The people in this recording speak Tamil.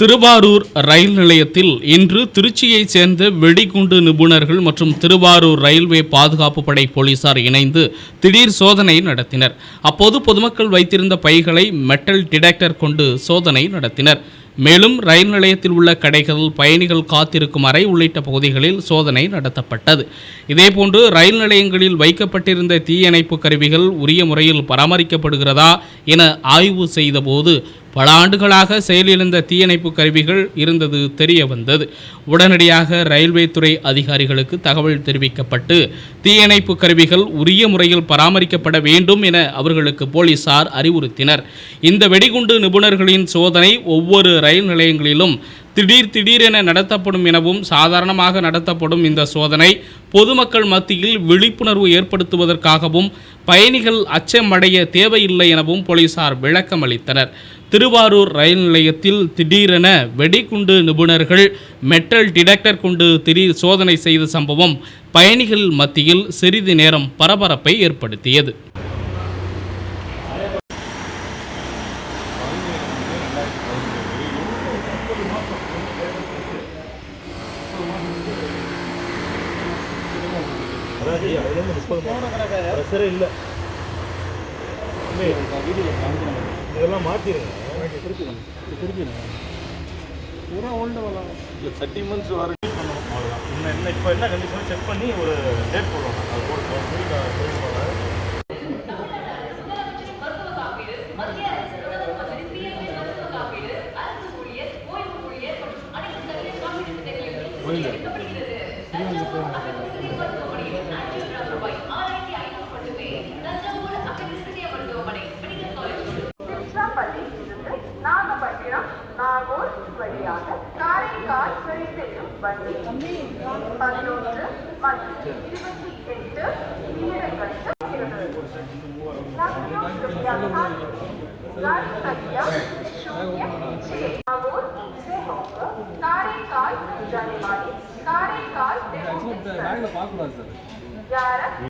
திருவாரூர் ரயில் நிலையத்தில் இன்று திருச்சியைச் சேர்ந்த வெடிகுண்டு நிபுணர்கள் மற்றும் திருவாரூர் ரயில்வே பாதுகாப்பு படை போலீசார் இணைந்து திடீர் சோதனை நடத்தினர். அப்போது பொதுமக்கள் வைத்திருந்த பைகளை மெட்டல் டிடெக்டர் கொண்டு சோதனை நடத்தினர். மேலும் ரயில் நிலையத்தில் உள்ள கடைகள் பயணிகள் காத்திருக்கும் அறை உள்ளிட்ட பகுதிகளில் சோதனை நடத்தப்பட்டது. இதேபோன்று ரயில் நிலையங்களில் வைக்கப்பட்டிருந்த தீயணைப்பு கருவிகள் உரிய முறையில் பராமரிக்கப்படுகிறதா என ஆய்வு செய்தபோது பல ஆண்டுகளாக செயலிழந்த தீயணைப்பு கருவிகள் இருந்தது தெரிய வந்தது. உடனடியாக ரயில்வே துறை அதிகாரிகளுக்கு தகவல் தெரிவிக்கப்பட்டு தீயணைப்பு கருவிகள் உரிய முறையில் பராமரிக்கப்பட வேண்டும் என அவர்களுக்கு போலீசார் அறிவுறுத்தினர். இந்த வெடிகுண்டு நிபுணர்களின் சோதனை ஒவ்வொரு ரயில் நிலையங்களிலும் திடீர் திடீரென நடத்தப்படும் எனவும் சாதாரணமாக நடத்தப்படும் இந்த சோதனை பொதுமக்கள் மத்தியில் விழிப்புணர்வு ஏற்படுத்துவதற்காகவும் பயணிகள் அச்சமடைய தேவையில்லை எனவும் போலீசார் விளக்கம் அளித்தனர் திருவாரூர் ரயில் நிலையத்தில் திடீரென வெடிகுண்டு நிபுணர்கள் மெட்டல் டிடெக்டர் கொண்டு திடீர் சோதனை செய்த சம்பவம் பயணிகள் மத்தியில் சிறிது நேரம் பரபரப்பை ஏற்படுத்தியது. இல்லை. இதெல்லாம் அதுல பூரா முப்பது வரலாம் இல்லை தேர்ட்டி மந்த்ஸ் வரைக்கும் பண்ணணும் அவ்வளோதான் இன்னும் என்ன இப்போ என்ன கண்டிஷன் செக் பண்ணி ஒரு டேட் போடுவாங்க அது போட்டு புரியல கார் வரிசையும் வண்டி பதினொன்று மற்றும் இருபத்தி எட்டு நிமிடங்களுக்கு காரைக்கால் காரைக்கால் யார